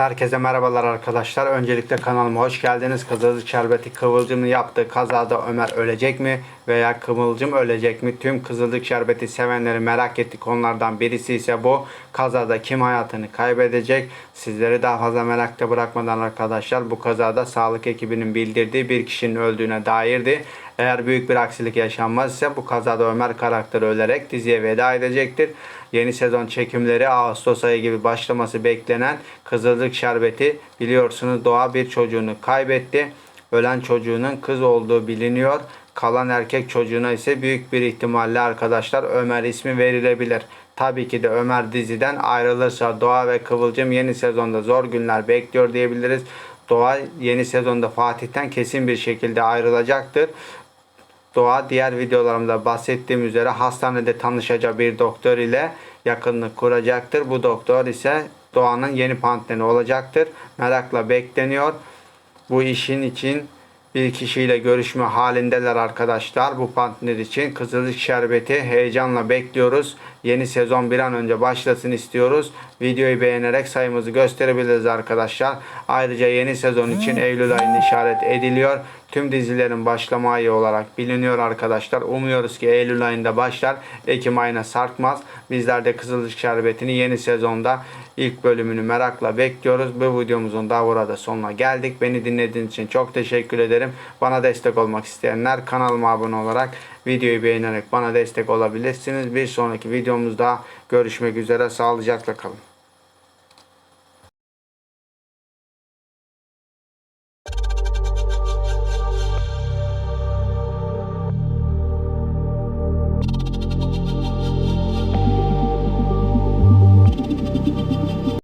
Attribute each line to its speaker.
Speaker 1: Herkese merhabalar arkadaşlar. Öncelikle kanalıma hoş geldiniz. Kızılcık Şerbeti Kıvılcım'ın yaptığı kazada Ömer ölecek mi veya Kıvılcım ölecek mi? Tüm Kızılcık Şerbeti sevenleri merak ettiği konulardan birisi ise bu. Kazada kim hayatını kaybedecek? Sizleri daha fazla merakta bırakmadan arkadaşlar bu kazada sağlık ekibinin bildirdiği bir kişinin öldüğüne dairdi. Eğer büyük bir aksilik yaşanmaz ise bu kazada Ömer karakteri ölerek diziye veda edecektir. Yeni sezon çekimleri Ağustos ayı gibi başlaması beklenen Kızılcık Şerbeti biliyorsunuz Doğa bir çocuğunu kaybetti. Ölen çocuğunun kız olduğu biliniyor. Kalan erkek çocuğuna ise büyük bir ihtimalle arkadaşlar Ömer ismi verilebilir. Tabii ki de Ömer diziden ayrılırsa Doğa ve Kıvılcım yeni sezonda zor günler bekliyor diyebiliriz. Doğa yeni sezonda Fatih'ten kesin bir şekilde ayrılacaktır. Doğa diğer videolarımda bahsettiğim üzere hastanede tanışacağı bir doktor ile yakınlık kuracaktır. Bu doktor ise Doğan'ın yeni partneri olacaktır. Merakla bekleniyor. Bu işin için bir kişiyle görüşme halindeler arkadaşlar. Bu partner için Kızılcık Şerbeti heyecanla bekliyoruz. Yeni sezon bir an önce başlasın istiyoruz. Videoyu beğenerek sayımızı gösterebiliriz arkadaşlar. Ayrıca yeni sezon için Eylül ayında işaret ediliyor. Tüm dizilerin başlama ayı olarak biliniyor arkadaşlar. Umuyoruz ki Eylül ayında başlar. Ekim ayına sarkmaz. Bizler de Kızılcık Şerbeti'ni yeni sezonda ilk bölümünü merakla bekliyoruz. Bu videomuzun da burada sonuna geldik. Beni dinlediğiniz için çok teşekkür ederim. Bana destek olmak isteyenler kanalıma abone olarak videoyu beğenerek bana destek olabilirsiniz. Bir sonraki videomuzda görüşmek üzere. Sağlıcakla kalın.